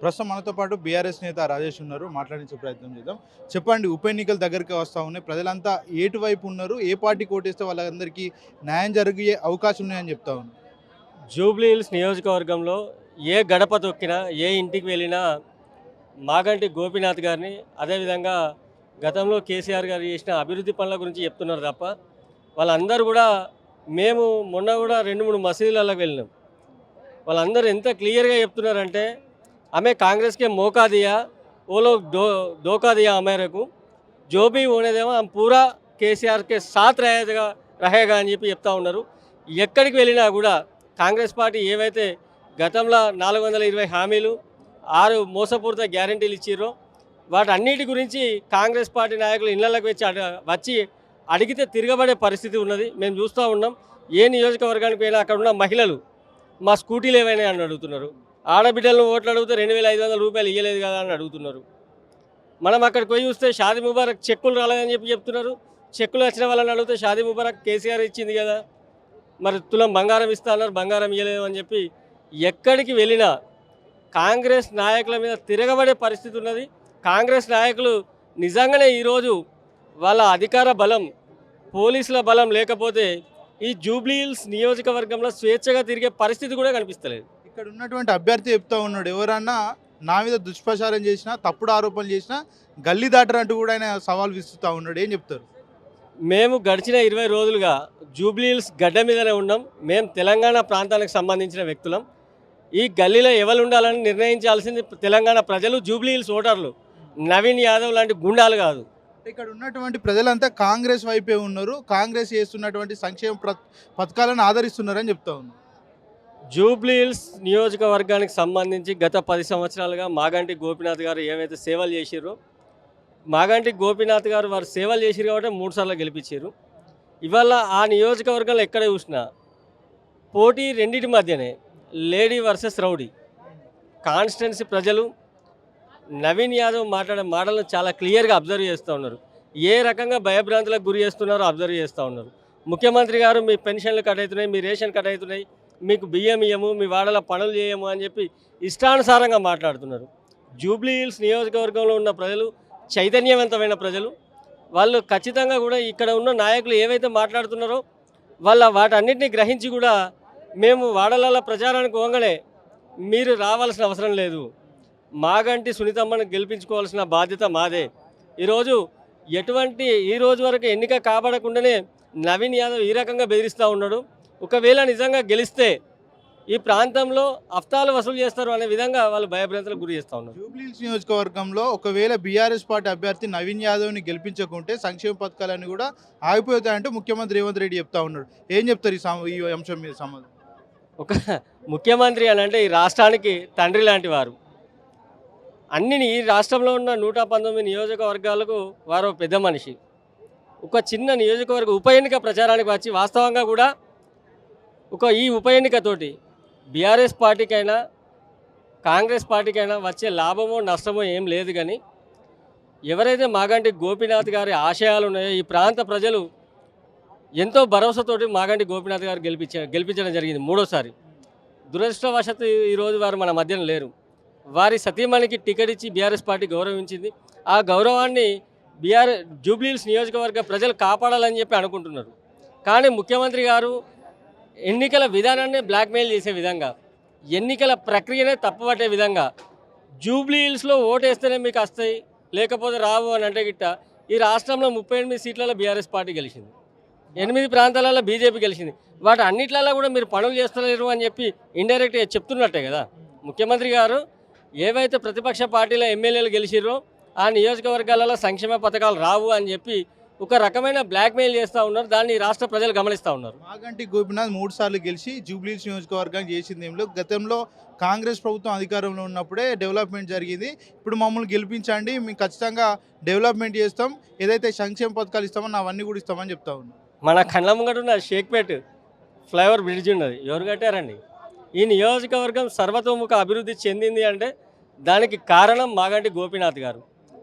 ప్రస్తుతం మనతో పాటు బీఆర్ఎస్ నేత రాజేష్ ఉన్నారు. మాట్లాడించే ప్రయత్నం చేద్దాం. చెప్పండి ఉప ఎన్నికలు దగ్గరికి వస్తూ ఉన్నాయి. ప్రజలంతా ఏటు వైపు ఉన్నారు. ఏ పార్టీ కోటేస్తే వాళ్ళందరికీ న్యాయం జరిగే అవకాశం ఉన్నాయని చెప్తా ఉన్నారు. జూబ్లీ హిల్స్ నియోజకవర్గంలో ఏ గడప తొక్కినా ఏ ఇంటికి వెళ్ళినా మాగంటి గోపీనాథ్ గారిని అదేవిధంగా గతంలో కేసీఆర్ గారు చేసిన అభివృద్ధి పనుల గురించి చెప్తున్నారు తప్ప వాళ్ళందరూ కూడా మేము మొన్న కూడా రెండు మూడు మసీదులలో వెళ్ళినాం. వాళ్ళందరూ ఎంత క్లియర్గా చెప్తున్నారంటే ఆమె కాంగ్రెస్కే మోకా దియా वो लोग दो धोखा दिया हमारे को जो भी होने देवा हम पूरा కేసీఆర్ కే సాత్ रहेगा रहेगा అని చెప్పి చెప్తా ఉన్నారు ఎక్కడికి వెళ్ళినా కూడా కాంగ్రెస్ పార్టీ ఏవైతే గతంలో నాలుగు వందల ఇరవై హామీలు ఆరు మోసపూరిత గ్యారంటీలు ఇచ్చిర్రో వాటన్నిటి గురించి కాంగ్రెస్ పార్టీ నాయకులు ఇళ్లలోకి వచ్చి అడ వచ్చి అడిగితే తిరగబడే పరిస్థితి ఉన్నది మేము చూస్తూ ఉన్నాం ఏ నియోజకవర్గానికి పోయినా అక్కడ ఉన్న మహిళలు మా స్కూటీలు ఏమైనా అని అడుగుతున్నారు ఆడబిడ్డలను ఓట్లు అడిగితే రెండు వేల ఐదు వందల రూపాయలు ఇవ్వలేదు కదా అని అడుగుతున్నారు. మనం అక్కడికి పోయి చూస్తే షాదీ ముబారక్ చెక్కులు రాలేదని చెప్పి చెప్తున్నారు. చెక్కులు వచ్చిన వాళ్ళని అడిగితే షాదీ ముబారక్ కేసీఆర్ ఇచ్చింది కదా. మరి తులం బంగారం ఇస్తా అన్నారు బంగారం ఇవ్వలేదు అని చెప్పి ఎక్కడికి వెళ్ళినా కాంగ్రెస్ నాయకుల మీద తిరగబడే పరిస్థితి ఉన్నది. కాంగ్రెస్ నాయకులు నిజంగానే ఈరోజు వాళ్ళ అధికార బలం పోలీసుల బలం లేకపోతే ఈ జూబ్లీహిల్స్ నియోజకవర్గంలో స్వేచ్ఛగా తిరిగే పరిస్థితి కూడా కనిపిస్తలేదు. ఇక్కడ ఉన్నటువంటి అభ్యర్థి చెప్తా ఉన్నాడు. ఎవరన్నా నా మీద దుష్ప్రచారం చేసినా తప్పుడు ఆరోపణలు చేసినా గల్లీ దాటరంటూ కూడా ఆయన సవాల్ విసురుతా ఉన్నాడు. ఏం చెప్తారు? మేము గడిచిన ఇరవై రోజులుగా జూబ్లీహిల్స్ గడ్డ మీదనే ఉన్నాం. మేము తెలంగాణ ప్రాంతానికి సంబంధించిన వ్యక్తులం. ఈ గల్లీలో ఎవరు ఉండాలని నిర్ణయించాల్సింది తెలంగాణ ప్రజలు జూబ్లీహిల్స్ ఓటర్లు. నవీన్ యాదవ్ లాంటి గుండాలు కాదు. ఇక్కడ ఉన్నటువంటి ప్రజలంతా కాంగ్రెస్ వైపే ఉన్నారు. కాంగ్రెస్ చేస్తున్నటువంటి సంక్షేమ పథకాలను ఆదరిస్తున్నారని చెప్తా ఉన్నారు జూబ్లీహిల్స్ నియోజకవర్గానికి సంబంధించి గత పది సంవత్సరాలుగా మాగంటి గోపీనాథ్ గారు ఏవైతే సేవలు చేసిరో మాగంటి గోపీనాథ్ గారు వారు సేవలు చేసిరు కాబట్టి మూడు సార్లు గెలిపించారు ఇవాళ ఆ నియోజకవర్గంలో ఎక్కడ చూసినా పోటీ రెండింటి మధ్యనే లేడీ వర్సెస్ రౌడీ. కాన్స్టిట్యున్సీ ప్రజలు నవీన్ యాదవ్ మాట్లాడే మాటలను చాలా క్లియర్గా అబ్జర్వ్ చేస్తూ ఉన్నారు. ఏ రకంగా భయభ్రాంతులకు గురి చేస్తున్నారో అబ్జర్వ్ చేస్తూ ఉన్నారు. ముఖ్యమంత్రి గారు మీ పెన్షన్లు కట్ అవుతున్నాయి మీ రేషన్ కట్ అవుతున్నాయి మీకు బియ్యం ఇయ్యము మీ వాడల పనులు చేయము అని చెప్పి ఇష్టానుసారంగా మాట్లాడుతున్నారు. జూబ్లీ హిల్స్ నియోజకవర్గంలో ఉన్న ప్రజలు చైతన్యవంతమైన ప్రజలు వాళ్ళు ఖచ్చితంగా కూడా ఇక్కడ ఉన్న నాయకులు ఏవైతే మాట్లాడుతున్నారో వాళ్ళ వాటన్నిటిని గ్రహించి కూడా మేము వాడలల ప్రచారానికి వంగలే మీరు రావాల్సిన అవసరం లేదు. మాగంటి సునీతమ్మను గెలిపించుకోవాల్సిన బాధ్యత మాదే. ఈరోజు ఎటువంటి ఈ రోజు వరకు ఎన్నిక కాబడకుండానే నవీన్ యాదవ్ ఈ రకంగా బెదిరిస్తూ ఉన్నాడు. ఒకవేళ నిజంగా గెలిస్తే ఈ ప్రాంతంలో అఫ్తాలు వసూలు చేస్తారు అనే విధంగా వాళ్ళు భయభ్రాంతులకు గురి చేస్తూ ఉన్నారు. జూబ్లీహిల్స్ నియోజకవర్గంలో ఒకవేళ బీఆర్ఎస్ పార్టీ అభ్యర్థి నవీన్ యాదవ్ని గెలిపించకుంటే సంక్షేమ పథకాలన్నీ కూడా ఆగిపోతాయంటూ ముఖ్యమంత్రి రేవంత్ రెడ్డి చెప్తా ఉన్నాడు ఏం చెప్తారు ఈ ఈ అంశం మీద సమాధానం ఒక ముఖ్యమంత్రి అని అంటే ఈ రాష్ట్రానికి తండ్రి లాంటి వారు. అన్ని ఈ రాష్ట్రంలో ఉన్న నూట పంతొమ్మిది నియోజకవర్గాలకు వారు పెద్ద మనిషి. ఒక చిన్న నియోజకవర్గ ఉప ఎన్నిక ప్రచారానికి వచ్చి వాస్తవంగా కూడా ఒక ఈ ఉప ఎన్నికతోటి బీఆర్ఎస్ పార్టీకైనా కాంగ్రెస్ పార్టీకైనా వచ్చే లాభమో నష్టమో ఏం లేదు కానీ ఎవరైతే మాగంటి గోపీనాథ్ గారి ఆశయాలు ఉన్నాయో ఈ ప్రాంత ప్రజలు ఎంతో భరోసాతోటి మాగంటి గోపీనాథ్ గారు గెలిపించ గెలిపించడం జరిగింది మూడోసారి. దురదృష్టవశాత్తు ఈరోజు వారు మన మధ్యన లేరు. వారి సతీమణికి టికెట్ ఇచ్చి బీఆర్ఎస్ పార్టీ గౌరవించింది. ఆ గౌరవాన్ని బీఆర్ జూబ్లీహిల్స్ నియోజకవర్గ ప్రజలు కాపాడాలని చెప్పి అనుకుంటున్నారు. కానీ ముఖ్యమంత్రి గారు ఎన్నికల విధానాన్ని బ్లాక్మెయిల్ చేసే విధంగా ఎన్నికల ప్రక్రియనే తప్పబట్టే విధంగా జూబ్లీహిల్స్లో ఓటేస్తేనే మీకు వస్తాయి లేకపోతే రావు అని అంటే గిట్ట ఈ రాష్ట్రంలో ముప్పై ఎనిమిది సీట్లలో బీఆర్ఎస్ పార్టీ గెలిచింది. ఎనిమిది ప్రాంతాలలో బీజేపీ గెలిచింది. వాటి అన్నిట్లలో కూడా మీరు పనులు చేస్తలేరు అని చెప్పి ఇండైరెక్ట్గా చెప్తున్నట్టే కదా. ముఖ్యమంత్రి గారు ఏవైతే ప్రతిపక్ష పార్టీల ఎమ్మెల్యేలు గెలిచిరో ఆ నియోజకవర్గాలలో సంక్షేమ పథకాలు రావు అని చెప్పి ఒక రకమైన బ్లాక్మెయిల్ చేస్తూ ఉన్నారు. దాన్ని రాష్ట్ర ప్రజలు గమనిస్తూ ఉన్నారు. మాగంటి గోపినాథ్ మూడు సార్లు గెలిచి జూబ్లీహిల్స్ నియోజకవర్గానికి చేసింది ఏం లేదు. గతంలో కాంగ్రెస్ ప్రభుత్వం అధికారంలో ఉన్నప్పుడే డెవలప్మెంట్ జరిగింది. ఇప్పుడు మమ్మల్ని గెలిపించండి. మేము ఖచ్చితంగా డెవలప్మెంట్ చేస్తాం. ఏదైతే సంక్షేమ పథకాలు ఇస్తామో అవన్నీ కూడా ఇస్తామని చెప్తా ఉన్నాం. మన ముంగట ఉన్న షేక్పేట్ ఫ్లైఓవర్ బ్రిడ్జ్ ఉన్నది. ఎవరు కట్టారండి? ఈ నియోజకవర్గం సర్వతోముఖ అభివృద్ధి చెందింది అంటే దానికి కారణం మాగంటి గోపీనాథ్ గారు.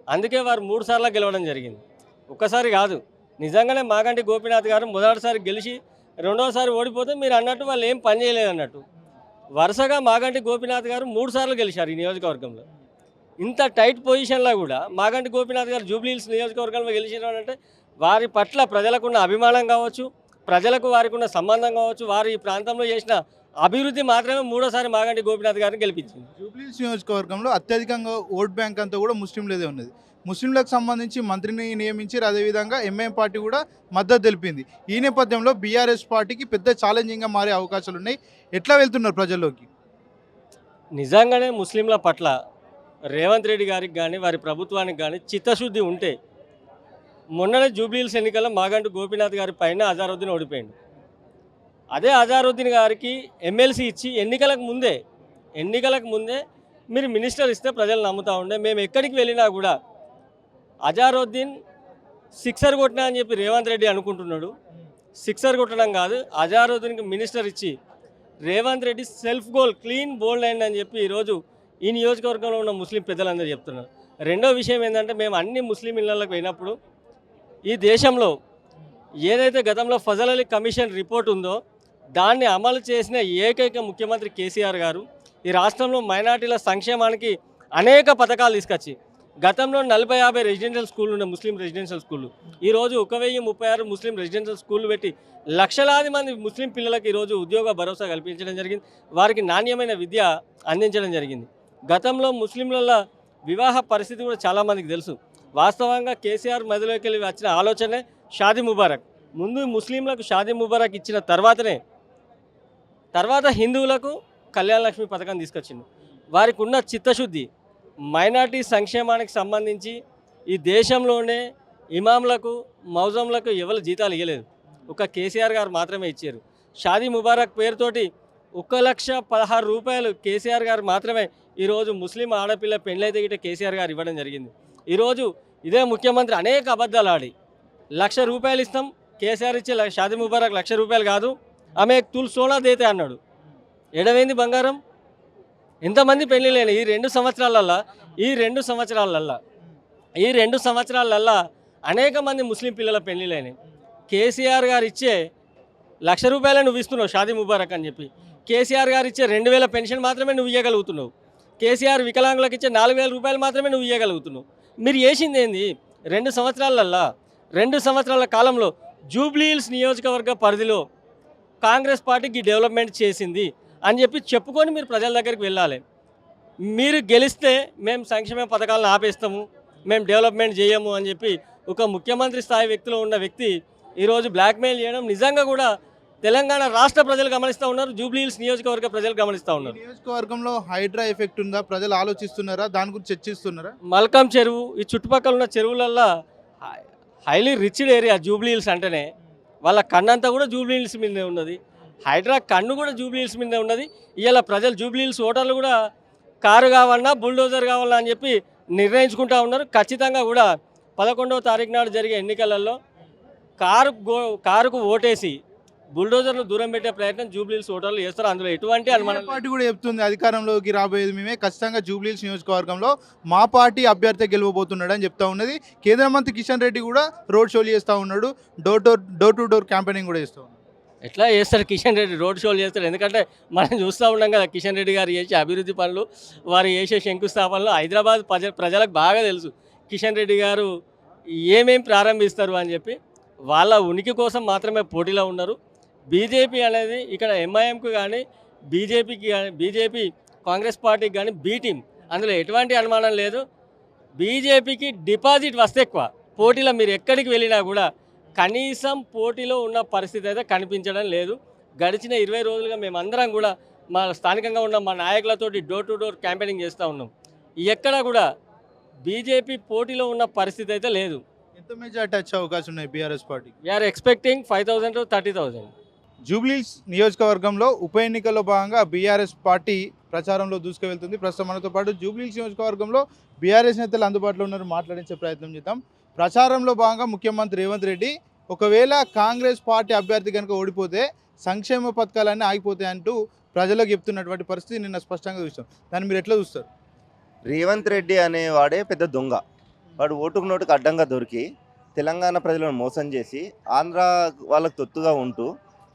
అందుకే వారు మూడు సార్లు గెలవడం జరిగింది. ఒక్కసారి కాదు. నిజంగానే మాగంటి గోపీనాథ్ గారు మొదటిసారి గెలిచి రెండోసారి ఓడిపోతే మీరు అన్నట్టు వాళ్ళు ఏం పని చేయలేదు అన్నట్టు. వరుసగా మాగంటి గోపీనాథ్ గారు మూడు సార్లు గెలిచారు ఈ నియోజకవర్గంలో. ఇంత టైట్ పొజిషన్లో కూడా మాగంటి గోపీనాథ్ గారు జూబ్లీహిల్స్ నియోజకవర్గంలో గెలిచినారు అంటే వారి పట్ల ప్రజలకున్న అభిమానం కావచ్చు ప్రజలకు వారికి ఉన్న సంబంధం కావచ్చు వారు ఈ ప్రాంతంలో చేసిన అభివృద్ధి మాత్రమే మూడోసారి మాగంటి గోపీనాథ్ గారిని గెలిపించింది. జూబ్లీస్ నియోజకవర్గంలో అత్యధికంగా ఓట్ బ్యాంక్ అంతా కూడా ముస్లింలదే ఉన్నది. ముస్లింలకు సంబంధించి మంత్రిని నియమించారు. అదేవిధంగా ఎంఐఎం పార్టీ కూడా మద్దతు తెలిపింది. ఈ నేపథ్యంలో బీఆర్ఎస్ పార్టీకి పెద్ద ఛాలెంజింగ్గా మారే అవకాశాలు ఉన్నాయి. ఎట్లా వెళ్తున్నారు ప్రజల్లోకి? నిజంగానే ముస్లింల పట్ల రేవంత్ రెడ్డి గారికి కానీ వారి ప్రభుత్వానికి కానీ చిత్తశుద్ధి ఉంటే మొన్ననే జూబ్లీహిల్స్ ఎన్నికల్లో మాగంటు గోపీనాథ్ గారి పైన అజారుద్దీన్ ఓడిపోయింది అదే అజారుద్దీన్ గారికి ఎమ్మెల్సీ ఇచ్చి ఎన్నికలకు ముందే ఎన్నికలకు ముందే మీరు మినిస్టర్ ఇస్తే ప్రజలు నమ్ముతూ ఉండే. మేము ఎక్కడికి వెళ్ళినా కూడా అజారుద్దీన్ సిక్సర్ కొట్టినా అని చెప్పి రేవంత్ రెడ్డి అనుకుంటున్నాడు. సిక్సర్ కొట్టడం కాదు అజారుద్దీన్కి మినిస్టర్ ఇచ్చి Revanth Reddy self goal clean bowled అయింది అని చెప్పి ఈరోజు ఈ నియోజకవర్గంలో ఉన్న ముస్లిం పెద్దలందరూ చెప్తున్నారు. రెండో విషయం ఏంటంటే మేము అన్ని ముస్లిం ఇళ్ళకు పోయినప్పుడు ఈ దేశంలో ఏదైతే గతంలో ఫజల్ అలీ కమిషన్ రిపోర్ట్ ఉందో దాన్ని అమలు చేసిన ఏకైక ముఖ్యమంత్రి కేసీఆర్ గారు ఈ రాష్ట్రంలో మైనార్టీల సంక్షేమానికి అనేక పథకాలు తీసుకొచ్చి గతంలో నలభై యాభై రెసిడెన్షియల్ స్కూళ్ళు ఉండే ముస్లిం రెసిడెన్షియల్ స్కూళ్ళు. ఈరోజు ఒక వెయ్యి ముప్పై ఆరు ముస్లిం రెసిడెన్షియల్ స్కూళ్ళు పెట్టి లక్షలాది మంది ముస్లిం పిల్లలకు ఈరోజు ఉద్యోగ భరోసా కల్పించడం జరిగింది. వారికి నాణ్యమైన విద్య అందించడం జరిగింది. గతంలో ముస్లింల వివాహ పరిస్థితి కూడా చాలామందికి తెలుసు. వాస్తవంగా కేసీఆర్ మదిలోకి వెళ్ళి వచ్చిన ఆలోచనే షాదీ ముబారక్. ముందు ముస్లింలకు షాదీ ముబారక్ ఇచ్చిన తర్వాతనే తర్వాత హిందువులకు కళ్యాణ లక్ష్మి పథకం తీసుకొచ్చింది వారికి ఉన్న చిత్తశుద్ధి మైనార్టీ సంక్షేమానికి సంబంధించి ఈ దేశంలోనే ఇమాంలకు మౌజంలకు ఎవరు జీతాలు ఇవ్వలేదు ఒక కేసీఆర్ గారు మాత్రమే ఇచ్చారు. షాదీ ముబారక్ పేరుతోటి ఒక లక్ష పదహారు రూపాయలు కేసీఆర్ గారు మాత్రమే ఈరోజు ముస్లిం ఆడపిల్ల పెళ్ళైతే గిట్ట కేసీఆర్ గారు ఇవ్వడం జరిగింది. ఈరోజు ఇదే ముఖ్యమంత్రి అనేక అబద్ధాలు ఆడి లక్ష రూపాయలు ఇస్తాం కేసీఆర్ ఇచ్చే షాదీ ముబారక్ లక్ష రూపాయలు కాదు ఆమె తుల్ సోనా దేతే అన్నాడు. ఎడవైంది బంగారం? ఎంతమంది పెళ్ళిళ్ళు ఈ రెండు సంవత్సరాలల్లా ఈ రెండు సంవత్సరాలల్లా ఈ రెండు సంవత్సరాలల్లా అనేక మంది ముస్లిం పిల్లల పెళ్ళిళ్ళైనాయి కేసీఆర్ గారు ఇచ్చే లక్ష రూపాయలే నువ్వు ఇస్తున్నావు షాదీ ముబారక్ అని చెప్పి. కేసీఆర్ గారు ఇచ్చే రెండు వేల పెన్షన్ మాత్రమే నువ్వు ఇవ్వగలుగుతున్నావు కేసీఆర్ వికలాంగులకు ఇచ్చే నాలుగు వేల రూపాయలు మాత్రమే నువ్వు ఇవ్వగలుగుతున్నావు మీరు చేసింది ఏంది? రెండు సంవత్సరాలల్లా రెండు సంవత్సరాల కాలంలో జూబ్లీహిల్స్ నియోజకవర్గ పరిధిలో కాంగ్రెస్ పార్టీకి డెవలప్మెంట్ చేసింది అని చెప్పి చెప్పుకొని మీరు ప్రజల దగ్గరికి వెళ్ళాలి. మీరు గెలిస్తే మేము సంక్షేమ పథకాలను ఆపేస్తాము మేము డెవలప్మెంట్ చేయము అని చెప్పి ఒక ముఖ్యమంత్రి స్థాయి వ్యక్తిలో ఉన్న వ్యక్తి ఈరోజు బ్లాక్మెయిల్ చేయడం నిజంగా కూడా తెలంగాణ రాష్ట్ర ప్రజలు గమనిస్తూ ఉన్నారు జూబ్లీహిల్స్ నియోజకవర్గ ప్రజలు గమనిస్తూ ఉన్నారు. నియోజకవర్గంలో హైడ్రా ఎఫెక్ట్ ఉందా? ప్రజలు ఆలోచిస్తున్నారా? దాని గురించి చర్చిస్తున్నారా? మల్కం చెరువు ఈ చుట్టుపక్కల ఉన్న చెరువులల్లో హైలీ రిచ్డ్ ఏరియా జూబ్లీహిల్స్ అంటేనే. వాళ్ళ కన్నంతా కూడా జూబ్లీహిల్స్ మీదనే ఉన్నది. హైడ్రా కన్ను కూడా జూబ్లీహిల్స్ మీదనే ఉన్నది. ఇవాళ ప్రజలు జూబ్లీహిల్స్ ఓటర్లు కూడా కారు కావాలన్నా బుల్డోజర్ కావాలన్నా అని చెప్పి నిర్ణయించుకుంటా ఉన్నారు. ఖచ్చితంగా కూడా పదకొండవ తారీఖు నాడు జరిగే ఎన్నికలలో కారు కారుకు ఓటేసి బుల్డోజర్ను దూరం పెట్టే ప్రయత్నం జూబ్లీహిల్స్ ఓటర్లు చేస్తారు. అందులో ఎటువంటి అనుమానం పార్టీ కూడా చెప్తుంది. అధికారంలోకి రాబోయేది మేమే. ఖచ్చితంగా జూబ్లీహిల్స్ నియోజకవర్గంలో మా పార్టీ అభ్యర్థి గెలవబోతున్నాడు అని చెప్తా ఉన్నది. కేంద్ర మంత్రి కిషన్ రెడ్డి కూడా రోడ్ షోలు చేస్తూ ఉన్నాడు. Door door door to door campaigning కూడా చేస్తూ ఎట్లా చేస్తారు? కిషన్ రెడ్డి రోడ్ షోలు చేస్తారు. ఎందుకంటే మనం చూస్తూ ఉన్నాం కదా కిషన్ రెడ్డి గారు చేసే అభివృద్ధి పనులు వారు చేసే శంకుస్థాపనలు హైదరాబాద్ ప్రజ ప్రజలకు బాగా తెలుసు. కిషన్ రెడ్డి గారు ఏమేం ప్రారంభిస్తారు అని చెప్పి వాళ్ళ ఉనికి కోసం మాత్రమే పోటీలో ఉన్నారు. బీజేపీ అనేది ఇక్కడ ఎంఐఎంకు కానీ బీజేపీకి కానీ బీజేపీ కాంగ్రెస్ పార్టీకి కానీ బీ టీం అందులో ఎటువంటి అనుమానం లేదు. బీజేపీకి డిపాజిట్ వస్తే ఎక్కువ. పోటీలో మీరు ఎక్కడికి వెళ్ళినా కూడా కనీసం పోటీలో ఉన్న పరిస్థితి అయితే కనిపించడం లేదు. గడిచిన ఇరవై రోజులుగా మేమందరం కూడా మా స్థానికంగా ఉన్న మా నాయకులతోటి డోర్ టు డోర్ క్యాంపెయినింగ్ చేస్తూ ఉన్నాం. ఎక్కడ కూడా బీజేపీ పోటీలో ఉన్న పరిస్థితి అయితే లేదు. ఎంత మెజార్టీ వచ్చే అవకాశం ఉన్నాయి BRS party we're expecting five thousand to thirty thousand జూబ్లీస్ నియోజకవర్గంలో ఉప ఎన్నికల్లో భాగంగా బీఆర్ఎస్ పార్టీ ప్రచారంలో దూసుకువెళ్తుంది. ప్రస్తుతం మనతో పాటు జూబ్లీస్ నియోజకవర్గంలో బీఆర్ఎస్ నేతలు అందుబాటులో ఉన్నారు మాట్లాడించే ప్రయత్నం చేద్దాం. ప్రచారంలో భాగంగా ముఖ్యమంత్రి రేవంత్ రెడ్డి ఒకవేళ కాంగ్రెస్ పార్టీ అభ్యర్థి కనుక ఓడిపోతే సంక్షేమ పథకాలన్నీ ఆగిపోతాయి అంటూ ప్రజలకు చెప్తున్నటువంటి పరిస్థితి నిన్న స్పష్టంగా చూస్తాం దాన్ని మీరు ఎట్లా చూస్తారు? రేవంత్ రెడ్డి అనేవాడే పెద్ద దొంగ. వాడు ఓటుకు నోటుకు అడ్డంగా దొరికి తెలంగాణ ప్రజలను మోసం చేసి ఆంధ్ర వాళ్ళకు తొత్తుగా ఉంటూ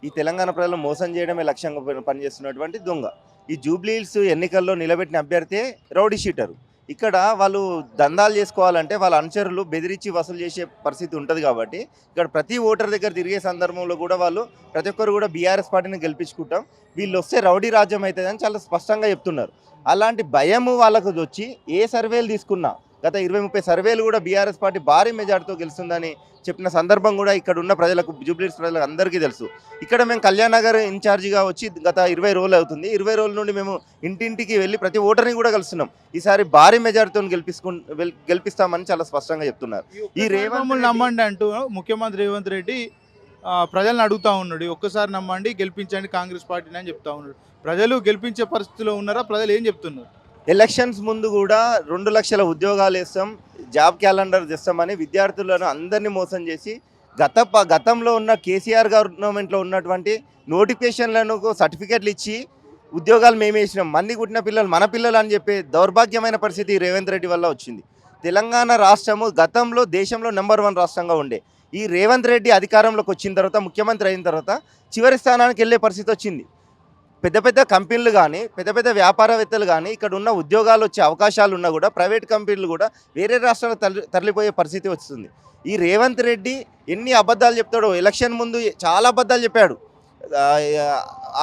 ఈ తెలంగాణ ప్రజలను మోసం చేయడమే లక్ష్యంగా పనిచేస్తున్నటువంటి దొంగ. ఈ జూబ్లీహిల్స్ ఎన్నికల్లో నిలబెట్టిన అభ్యర్థి రౌడీ షీటరు. ఇక్కడ వాళ్ళు దందాలు చేసుకోవాలంటే వాళ్ళ అనుచరులు బెదిరించి వసూలు చేసే పరిస్థితి ఉంటుంది కాబట్టి ఇక్కడ ప్రతి ఓటర్ దగ్గర తిరిగే సందర్భంలో కూడా వాళ్ళు ప్రతి ఒక్కరు కూడా బీఆర్ఎస్ పార్టీని గెలిపించుకుంటాం. వీళ్ళు వస్తే రౌడీ రాజ్యం అవుతుందని చాలా స్పష్టంగా చెప్తున్నారు. అలాంటి భయము వాళ్ళకు వచ్చి ఏ సర్వేలు తీసుకున్నా గత ఇరవై ముప్పై సర్వేలు కూడా బీఆర్ఎస్ పార్టీ భారీ మెజార్టీతో గెలుస్తుందని చెప్పిన సందర్భం కూడా ఇక్కడ ఉన్న ప్రజలకు జూబ్లీస్ ప్రజలకు అందరికీ తెలుసు. ఇక్కడ మేము కళ్యాణ్ నగర్ ఇన్ఛార్జిగా వచ్చి గత ఇరవై రోజులు అవుతుంది. ఇరవై రోజుల నుండి మేము ఇంటింటికి వెళ్ళి ప్రతి ఓటర్ని కూడా కలుస్తున్నాం. ఈసారి భారీ మెజార్టీతో గెలిపించుకు వెల్- గెలిపిస్తామని చాలా స్పష్టంగా చెప్తున్నారు. ఈ రేవంత్ నమ్మండి అంటూ ముఖ్యమంత్రి రేవంత్ రెడ్డి ప్రజలను అడుగుతా ఉన్నాడు. ఒక్కసారి నమ్మండి గెలిపించండి కాంగ్రెస్ పార్టీని అని చెప్తా ఉన్నాడు. ప్రజలు గెలిపించే పరిస్థితిలో ఉన్నారా? ప్రజలు ఏం చెప్తున్నారు? ఎలక్షన్స్ ముందు కూడా రెండు లక్షల ఉద్యోగాలు ఇస్తాం జాబ్ క్యాలెండర్ తెస్తామని విద్యార్థులను అందరినీ మోసం చేసి గత గతంలో ఉన్న కేసీఆర్ గవర్నమెంట్లో ఉన్నటువంటి నోటిఫికేషన్లను సర్టిఫికెట్లు ఇచ్చి ఉద్యోగాలు మేమే ఇచ్చినాం మంది కుట్టిన పిల్లలు మన పిల్లలు అని చెప్పే దౌర్భాగ్యమైన పరిస్థితి రేవంత్ రెడ్డి వల్ల వచ్చింది. తెలంగాణ రాష్ట్రము గతంలో దేశంలో నెంబర్ వన్ రాష్ట్రంగా ఉండే. ఈ రేవంత్ రెడ్డి అధికారంలోకి వచ్చిన తర్వాత ముఖ్యమంత్రి అయిన తర్వాత చివరి స్థానానికి వెళ్ళే పరిస్థితి వచ్చింది. పెద్ద పెద్ద కంపెనీలు కానీ పెద్ద పెద్ద వ్యాపారవేత్తలు కానీ ఇక్కడ ఉన్న ఉద్యోగాలు వచ్చే అవకాశాలు ఉన్నా కూడా ప్రైవేట్ కంపెనీలు కూడా వేరే రాష్ట్రాలకు తరలి తరలిపోయే పరిస్థితి వస్తుంది. ఈ రేవంత్ రెడ్డి ఎన్ని అబద్ధాలు చెప్తాడో ఎలక్షన్ ముందు చాలా అబద్ధాలు చెప్పాడు.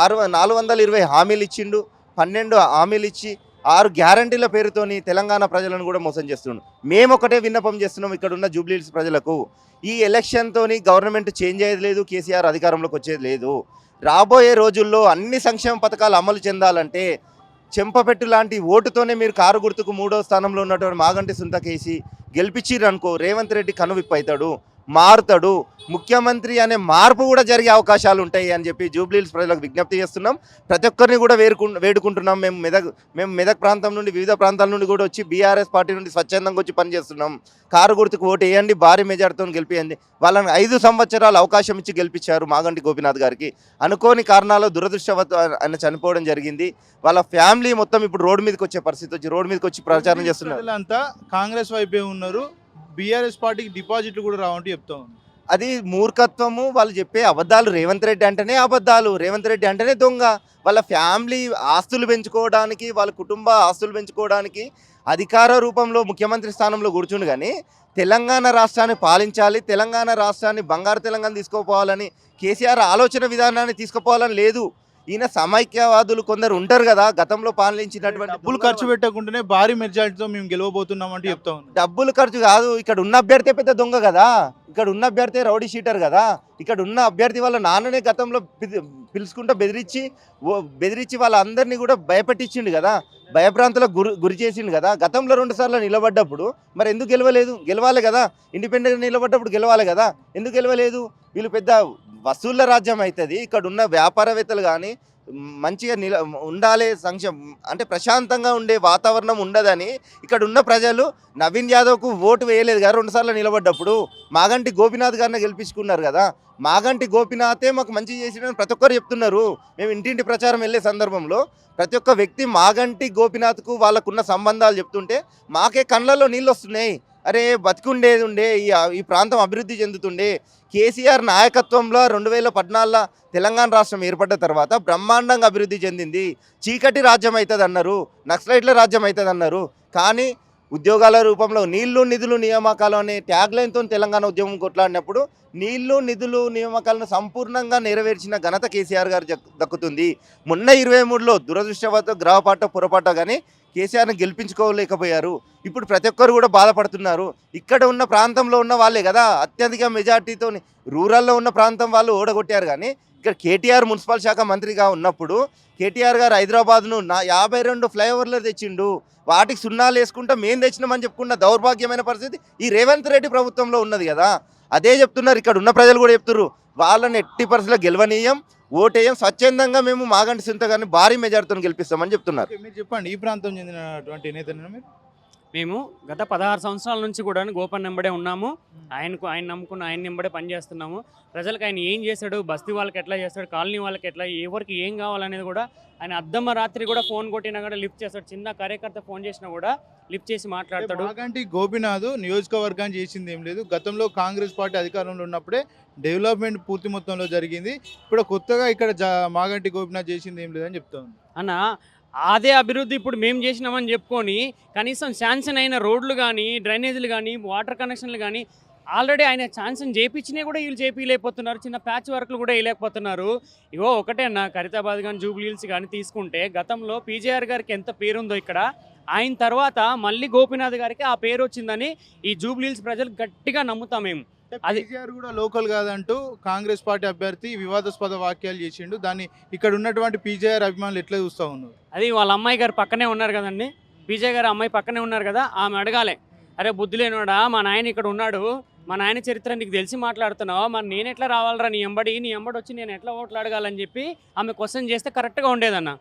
ఆరు నాలుగు వందల ఇరవై హామీలు ఇచ్చిండు పన్నెండు హామీలు ఇచ్చి ఆరు గ్యారంటీల పేరుతోని తెలంగాణ ప్రజలను కూడా మోసం చేస్తున్నాడు మేము ఒకటే విన్నపం చేస్తున్నాం ఇక్కడ ఉన్న జూబ్లీహిల్స్ ప్రజలకు. ఈ ఎలక్షన్తోని గవర్నమెంట్ చేంజ్ అయ్యేది లేదు కేసీఆర్ అధికారంలోకి వచ్చేది లేదు. రాబోయే రోజుల్లో అన్ని సంక్షేమ పథకాలు అమలు చెందాలంటే చెంపపెట్టు లాంటి ఓటుతోనే మీరు కారు గుర్తుకు మూడో స్థానంలో ఉన్నటువంటి మాగంటి సుంతకేసి గెలిపించిరనుకో రేవంత్ రెడ్డి కనువిప్పు అవుతాడు. మారుతాడు. ముఖ్యమంత్రి అనే మార్పు కూడా జరిగే అవకాశాలు ఉంటాయి అని చెప్పి జూబ్లీహిల్స్ ప్రజలకు విజ్ఞప్తి చేస్తున్నాం. ప్రతి ఒక్కరిని కూడా వేడుకు వేడుకుంటున్నాం. మేము మెదక్ మేము మెదక్ ప్రాంతం నుండి వివిధ ప్రాంతాల నుండి కూడా వచ్చి బీఆర్ఎస్ పార్టీ నుండి స్వచ్ఛందంగా వచ్చి పనిచేస్తున్నాం. కారు గుర్తుకు ఓటు వేయండి భారీ మెజార్టీతో గెలిపియండి. వాళ్ళని ఐదు సంవత్సరాలు అవకాశం ఇచ్చి గెలిపించారు మాగంటి గోపినాథ్ గారికి. అనుకోని కారణాలు దురదృష్టవత ఆయన చనిపోవడం జరిగింది. వాళ్ళ ఫ్యామిలీ మొత్తం ఇప్పుడు రోడ్డు మీదకి వచ్చే పరిస్థితి వచ్చి రోడ్డు మీదకి వచ్చి ప్రచారం చేస్తున్నారు. కాంగ్రెస్ వైపే ఉన్నారు. బీఆర్ఎస్ పార్టీకి డిపాజిట్లు కూడా రావంటూ చెప్తా అది మూర్ఖత్వము వాళ్ళు చెప్పే అబద్ధాలు రేవంత్ రెడ్డి అంటేనే అబద్ధాలు రేవంత్ రెడ్డి అంటేనే దొంగ. వాళ్ళ ఫ్యామిలీ ఆస్తులు పెంచుకోవడానికి వాళ్ళ కుటుంబ ఆస్తులు పెంచుకోవడానికి అధికార రూపంలో ముఖ్యమంత్రి స్థానంలో కూర్చుండు కానీ తెలంగాణ రాష్ట్రాన్ని పాలించాలి తెలంగాణ రాష్ట్రాన్ని బంగారు తెలంగాణ తీసుకుపోవాలని కేసీఆర్ ఆలోచన విధానాన్ని తీసుకుపోవాలని లేదు. ఈయన సమైక్యవాదులు కొందరు ఉంటారు కదా గతంలో పాలించినటువంటి డబ్బులు ఖర్చు పెట్టకుండానే భారీ మెజార్టీతో మేము గెలవబోతున్నాం అంటూ చెప్తా డబ్బులు ఖర్చు కాదు ఇక్కడ ఉన్న అభ్యర్థి పెద్ద దొంగ కదా. ఇక్కడ ఉన్న అభ్యర్థి రౌడీ షీటర్ కదా. ఇక్కడ ఉన్న అభ్యర్థి వాళ్ళ నాన్ననే గతంలో పిలి- పిలుచుకుంటూ బెదిరించి బెదిరించి వాళ్ళందరినీ కూడా భయపెట్టించిండు కదా. భయభ్రాంతులకు గురి గురి చేసిండు కదా. గతంలో రెండు సార్లు నిలబడ్డప్పుడు మరి ఎందుకు గెలవలేదు? గెలవాలి కదా. ఇండిపెండెంట్ నిలబడ్డప్పుడు గెలవాలి కదా. ఎందుకు గెలవలేదు? వీళ్ళు పెద్ద వసూళ్ళ రాజ్యం అవుతుంది ఇక్కడ ఉన్న వ్యాపారవేత్తలు కానీ మంచిగా నిల ఉండాలి సంక్షేమ. అంటే ప్రశాంతంగా ఉండే వాతావరణం ఉండదని ఇక్కడ ఉన్న ప్రజలు నవీన్ యాదవ్కు ఓటు వేయలేదు కదా రెండుసార్లు నిలబడ్డప్పుడు. మాగంటి గోపినాథ్ గారిని గెలిపించుకున్నారు కదా. మాగంటి గోపినాథే మాకు మంచి చేసిన ప్రతి ఒక్కరు చెప్తున్నారు. మేము ఇంటింటి ప్రచారం వెళ్ళే సందర్భంలో ప్రతి ఒక్క వ్యక్తి మాగంటి గోపినాథ్కు వాళ్ళకున్న సంబంధాలు చెప్తుంటే మాకే కళ్ళల్లో నీళ్ళు వస్తున్నాయి. అరే బతికుండేది ఉండే ఈ ఈ ప్రాంతం అభివృద్ధి చెందుతుండే. కేసీఆర్ నాయకత్వంలో రెండు వేల పద్నాలుగులో తెలంగాణ రాష్ట్రం ఏర్పడ్డ తర్వాత బ్రహ్మాండంగా అభివృద్ధి చెందింది. చీకటి రాజ్యం అవుతుంది అన్నారు నక్సలైట్ల రాజ్యం అవుతుంది అన్నారు కానీ ఉద్యోగాల రూపంలో నీళ్ళు నిధులు నియామకాలు అనే ట్యాగ్ లైన్తో తెలంగాణ ఉద్యమం కొట్లాడినప్పుడు నీళ్ళు నిధులు నియామకాలను సంపూర్ణంగా నెరవేర్చిన ఘనత కేసీఆర్ గారు దక్కుతుంది. మొన్న ఇరవై మూడులో దురదృష్టవత గ్రహపాట పొరపాట కానీ కేసీఆర్ని గెలిపించుకోలేకపోయారు. ఇప్పుడు ప్రతి ఒక్కరు కూడా బాధపడుతున్నారు. ఇక్కడ ఉన్న ప్రాంతంలో ఉన్న వాళ్ళే కదా అత్యధిక మెజార్టీతో రూరల్లో ఉన్న ప్రాంతం వాళ్ళు ఓడగొట్టారు కానీ ఇక్కడ కేటీఆర్ మున్సిపల్ శాఖ మంత్రిగా ఉన్నప్పుడు కేటీఆర్ గారు హైదరాబాద్ను నా యాభై రెండు ఫ్లైఓవర్లు తెచ్చిండు. వాటికి సున్నాలు వేసుకుంటా మేము తెచ్చినామని చెప్పుకున్న దౌర్భాగ్యమైన పరిస్థితి ఈ రేవంత్ రెడ్డి ప్రభుత్వంలో ఉన్నది కదా. అదే చెప్తున్నారు ఇక్కడ ఉన్న ప్రజలు కూడా చెప్తున్నారు వాళ్ళని ఎట్టి పరిస్థితుల్లో గెలవనీయం ఓటేయం స్వచ్ఛందంగా మేము మాగంటి సింత గారిని భారీ మెజార్టీతో గెలిపిస్తామని చెప్తున్నారు. మీరు చెప్పండి ఈ ప్రాంతం చెందినటువంటి నేతనా మీరు? మేము గత పదహారు సంవత్సరాల నుంచి కూడా గోపన్ నెంబడే ఉన్నాము. ఆయనకు ఆయన నమ్ముకున్న ఆయన నెంబడే పనిచేస్తున్నాము. ప్రజలకు ఆయన ఏం చేశాడు బస్తీ వాళ్ళకి ఎట్లా చేస్తాడు కాలనీ వాళ్ళకి ఎట్లా ఎవరికి ఏం కావాలనేది కూడా ఆయన అద్దమ్మ రాత్రి కూడా ఫోన్ కొట్టినా కూడా లిఫ్ట్ చేస్తాడు. చిన్న కార్యకర్త ఫోన్ చేసినా కూడా లిఫ్ట్ చేసి మాట్లాడతాడు. మాగంటి గోపినాథ్ నియోజకవర్గాన్ని చేసింది ఏం లేదు. గతంలో కాంగ్రెస్ పార్టీ అధికారంలో ఉన్నప్పుడే డెవలప్మెంట్ పూర్తి మొత్తంలో జరిగింది. ఇప్పుడు కొత్తగా ఇక్కడ జా- మాగంటి గోపినాథ్ చేసింది ఏం లేదని చెప్తా ఉంది అన్న అదే అభివృద్ధి ఇప్పుడు మేము చేసినామని చెప్పుకొని కనీసం శాంక్షన్ అయిన రోడ్లు కానీ డ్రైనేజీలు కానీ వాటర్ కనెక్షన్లు కానీ ఆల్రెడీ ఆయన ఛాన్సన్ చేయించినా కూడా వీళ్ళు చేపించలేకపోతున్నారు చిన్న ప్యాచ్ వర్క్లు కూడా వేయలేకపోతున్నారు. ఇగో ఒకటే అన్న కానీ జూబ్లీ హిల్స్ కానీ తీసుకుంటే గతంలో పీజేఆర్ గారికి ఎంత పేరుందో ఇక్కడ ఆయన తర్వాత మళ్ళీ గోపీనాథ్ గారికి ఆ పేరు వచ్చిందని ఈ జూబ్లీ హిల్స్ ప్రజలు గట్టిగా నమ్ముతాం మేము. అది- కేసీఆర్ కూడా లోకల్ కాదంటూ కాంగ్రెస్ పార్టీ అభ్యర్థి వివాదాస్పద వాక్యాలు చేసిండు. దాన్ని ఇక్కడ ఉన్నటువంటి పీజేఆర్ అభిమానులు ఎట్లా చూస్తా ఉన్నారు? అది వాళ్ళ అమ్మాయి గారు పక్కనే ఉన్నారు కదండి. పీజే గారు అమ్మాయి పక్కనే ఉన్నారు కదా ఆమె అడగాలి. అరే బుద్ధి లేనివాడా? మా నాయన ఇక్కడ ఉన్నాడు. మా నాయన చరిత్ర నీకు తెలిసి మాట్లాడుతున్నావా? మరి నేను ఎట్లా రావాలరా? నీ ఎంబడి నీ ఎంబడి వచ్చి నేను ఎట్లా ఓట్లు అడగాలని చెప్పి ఆమె క్వశ్చన్ చేస్తే కరెక్ట్గా ఉండేదన్న.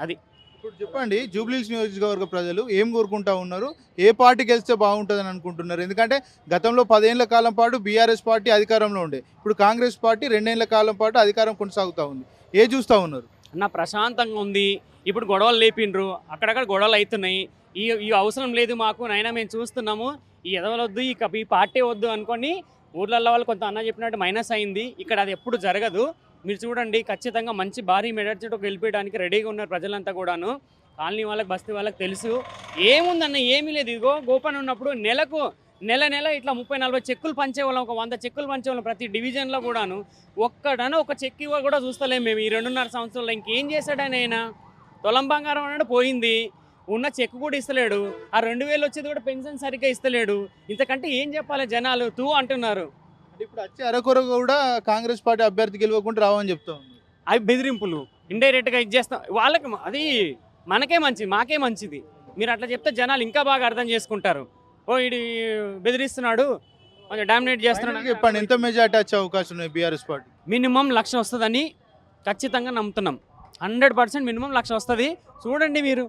అది. ఇప్పుడు చెప్పండి జూబ్లీస్ నియోజకవర్గ ప్రజలు ఏం కోరుకుంటా ఉన్నారు? ఏ పార్టీ గెలిస్తే బాగుంటుందని అనుకుంటున్నారు? ఎందుకంటే గతంలో పదేళ్ళ కాలం పాటు బీఆర్ఎస్ పార్టీ అధికారంలో ఉండే ఇప్పుడు కాంగ్రెస్ పార్టీ రెండేళ్ళ కాలం పాటు అధికారం కొనసాగుతూ ఉంది. ఏ చూస్తూ ఉన్నారు? అన్న ప్రశాంతంగా ఉంది. ఇప్పుడు గొడవలు లేపిండ్రు. అక్కడక్కడ గొడవలు అవుతున్నాయి. ఈ ఈ అవసరం లేదు మాకు నైనా మేము చూస్తున్నాము. ఈ ఎదవలొద్దు ఈ ఈ పార్టీ వద్దు అనుకొని ఊర్లలో వాళ్ళు కొంత అన్న చెప్పినట్టు మైనస్ అయింది. ఇక్కడ అది ఎప్పుడు జరగదు. మీరు చూడండి ఖచ్చితంగా మంచి భారీ మెజార్టీతో గెలిపేయడానికి రెడీగా ఉన్నారు ప్రజలంతా కూడాను. కాలనీ వాళ్ళకి బస్తీ వాళ్ళకి తెలుసు. ఏముందన్న ఏమీ లేదు. ఇదిగో గోపన్ ఉన్నప్పుడు నెలకు నెల నెల ఇట్లా ముప్పై నలభై చెక్కులు పంచేవాళ్ళం ఒక వంద చెక్కులు పంచేవాళ్ళం ప్రతి డివిజన్లో కూడాను. ఒక్కడన ఒక చెక్ ఇవ్వ కూడా చూస్తలేం మేము ఈ రెండున్నర సంవత్సరాల్లో ఇంకేం చేశాడని ఆయన? తొలం బంగారం అన్నాడు పోయింది. ఉన్న చెక్ కూడా ఇస్తలేడు. ఆ రెండు వేలు వచ్చేది కూడా పెన్షన్ సరిగ్గా ఇస్తలేడు. ఇంతకంటే ఏం చెప్పాలి జనాలు? తూ అంటున్నారు. ఇప్పుడు వచ్చే అరకొర కూడా కాంగ్రెస్ పార్టీ అభ్యర్థి గెలవకుండా రావని చెప్తా. అవి బెదిరింపులు. ఇండైరెక్ట్గా ఇచ్చేస్తాం. వాళ్ళకి అది మనకే మంచిది మాకే మంచిది. మీరు అట్లా చెప్తే జనాలు ఇంకా బాగా అర్థం చేసుకుంటారు. ఓ ఇది బెదిరిస్తున్నాడు. కొంచెం డామినేట్ చేస్తున్నాడు చెప్పండి ఎంత మెజార్టీ వచ్చే అవకాశం ఉన్నాయి బీఆర్ఎస్ పార్టీ మినిమం లక్ష వస్తుందని ఖచ్చితంగా నమ్ముతున్నాం. హండ్రెడ్ పర్సెంట్ మినిమం లక్ష వస్తుంది. చూడండి మీరు.